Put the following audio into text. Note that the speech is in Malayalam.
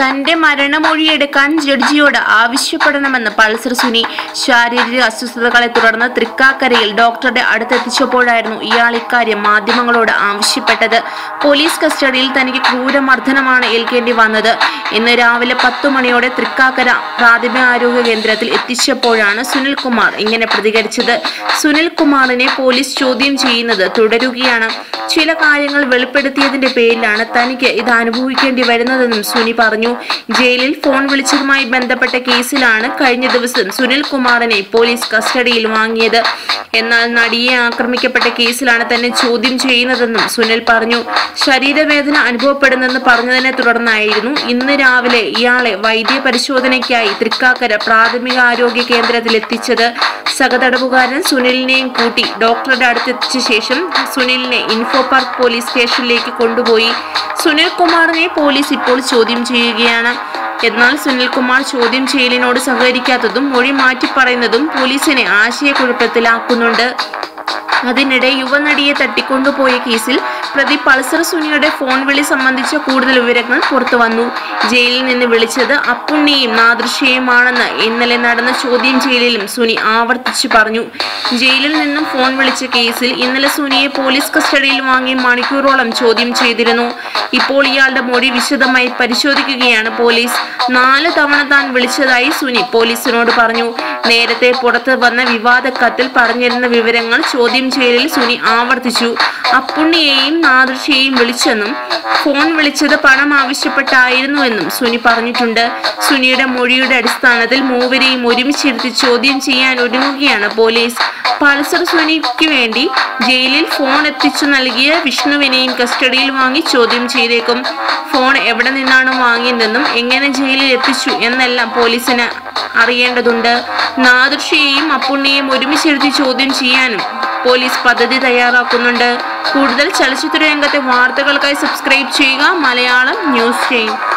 തന്റെ മരണമൊഴിയെടുക്കാൻ ജഡ്ജിയോട് ആവശ്യപ്പെടണമെന്ന് പൾസർ സുനി ശാരീരിക അസ്വസ്ഥതകളെ തുടർന്ന് തൃക്കാക്കരയിൽ ഡോക്ടറുടെ അടുത്തെത്തിച്ചപ്പോഴായിരുന്നു ഇയാൾ ഇക്കാര്യം മാധ്യമങ്ങളോട് ആവശ്യപ്പെട്ടത്. പോലീസ് കസ്റ്റഡിയിൽ തനിക്ക് ക്രൂരമർദ്ദനമാണ് ഏൽക്കേണ്ടി വന്നത്. ഇന്ന് രാവിലെ പത്തു മണിയോടെ തൃക്കാക്കര പ്രാഥമിക ആരോഗ്യ കേന്ദ്രത്തിൽ എത്തിച്ചപ്പോഴാണ് സുനിൽകുമാർ ഇങ്ങനെ പ്രതികരിച്ചത്. സുനിൽകുമാറിനെ പോലീസ് ചോദ്യം ചെയ്യുന്നത് തുടരുകയാണ്. ചില കാര്യങ്ങൾ വെളിപ്പെടുത്തിയതിന്റെ പേരിലാണ് തനിക്ക് ഇത് അനുഭവിക്കേണ്ടി വരുന്നതെന്നും സുനി പറഞ്ഞു. ജയിലിൽ ഫോൺ വിളിച്ചതുമായി ബന്ധപ്പെട്ട കേസിലാണ് കഴിഞ്ഞ ദിവസം സുനിൽ കുമാറിനെ പോലീസ് കസ്റ്റഡിയിൽ വാങ്ങിയത്. എന്നാൽ നടിയെ ആക്രമിക്കപ്പെട്ട കേസിലാണ് തന്നെ ചോദ്യം ചെയ്യുന്നതെന്നും സുനിൽ പറഞ്ഞു. ശരീരവേദന അനുഭവപ്പെടുന്നെന്ന് പറഞ്ഞതിനെ തുടർന്നായിരുന്നു ഇന്ന് രാവിലെ ഇയാളെ വൈദ്യ പരിശോധനയ്ക്കായി തൃക്കാക്കര പ്രാഥമിക ആരോഗ്യ കേന്ദ്രത്തിൽ എത്തിച്ചത് സഹതടവുകാരൻ സുനിലിനെയും കൂട്ടി ഡോക്ടറുടെ അടുത്തെത്തിച്ച ശേഷം സുനിലിനെ ഇൻഫോ പാർക്ക് പോലീസ് സ്റ്റേഷനിലേക്ക് കൊണ്ടുപോയി. സുനിൽ കുമാറിനെ പോലീസ് ഇപ്പോൾ ചോദ്യം ചെയ്യുകയാണ്. എന്നാൽ സുനിൽകുമാർ ചോദ്യം ചെയ്യലിനോട് സഹകരിക്കാത്തതും മൊഴി മാറ്റി പറയുന്നതും പോലീസിനെ ആശയക്കുഴപ്പത്തിലാക്കുന്നുണ്ട്. അതിനിടെ യുവനടിയെ തട്ടിക്കൊണ്ടുപോയ കേസിൽ പ്രതി പൾസർ സുനിയുടെ ഫോൺ വിളി സംബന്ധിച്ച കൂടുതൽ വിവരങ്ങൾ പുറത്തുവന്നു ജയിലിൽ നിന്ന് വിളിച്ചത് അപ്പുണ്ണിയും നാദൃശ്യയുമാണെന്ന് ഇന്നലെ നടന്ന ചോദ്യം ചെയ്യലിലും സുനി ആവർത്തിച്ചു പറഞ്ഞു. ജയിലിൽ നിന്നും ഫോൺ വിളിച്ച കേസിൽ ഇന്നലെ സുനിയെ പോലീസ് കസ്റ്റഡിയിൽ വാങ്ങി മണിക്കൂറോളം ചോദ്യം ചെയ്തിരുന്നു. ഇപ്പോൾ ഇയാളുടെ മൊഴി വിശദമായി പരിശോധിക്കുകയാണ് പോലീസ്. നാല് തവണ താൻ വിളിച്ചതായി സുനി പോലീസിനോട് പറഞ്ഞു. നേരത്തെ പുറത്ത് വന്ന വിവാദ കത്തിൽ പറഞ്ഞിരുന്ന വിവരങ്ങൾ ചോദ്യം ചെയ്യലിൽ സുനി ആവർത്തിച്ചു. അപ്പുണ്ണിയെയും നാദൃശയെയും വിളിച്ചെന്നും ഫോൺ വിളിച്ചത് പണം ആവശ്യപ്പെട്ടായിരുന്നുവെന്നും സുനി പറഞ്ഞിട്ടുണ്ട്. സുനിയുടെ മൊഴിയുടെ അടിസ്ഥാനത്തിൽ മൂവരെയും ഒരുമിച്ചിരുത്തി ചോദ്യം ചെയ്യാൻ ഒരുങ്ങുകയാണ് പോലീസ്. പൾസർ സുനിക്ക് വേണ്ടി ജയിലിൽ ഫോൺ എത്തിച്ചു നൽകിയ വിഷ്ണുവിനെയും കസ്റ്റഡിയിൽ വാങ്ങി ചോദ്യം ചെയ്തേക്കും. ഫോൺ എവിടെ നിന്നാണ് വാങ്ങിയതെന്നും എങ്ങനെ ജയിലിൽ എത്തിച്ചു എന്നെല്ലാം പോലീസിന് അറിയേണ്ടതുണ്ട്. നാദൃഷിയെയും അപ്പുണ്ണിയെയും ഒരുമിച്ചിരുത്തി ചോദ്യം ചെയ്യാനും പോലീസ് പദ്ധതി തയ്യാറാക്കുന്നുണ്ട്. കൂടുതൽ ചലച്ചിത്ര രംഗത്തെ വാർത്തകൾക്കായി സബ്സ്ക്രൈബ് ചെയ്യുക. മലയാളം ന്യൂസ് ചെയ്യും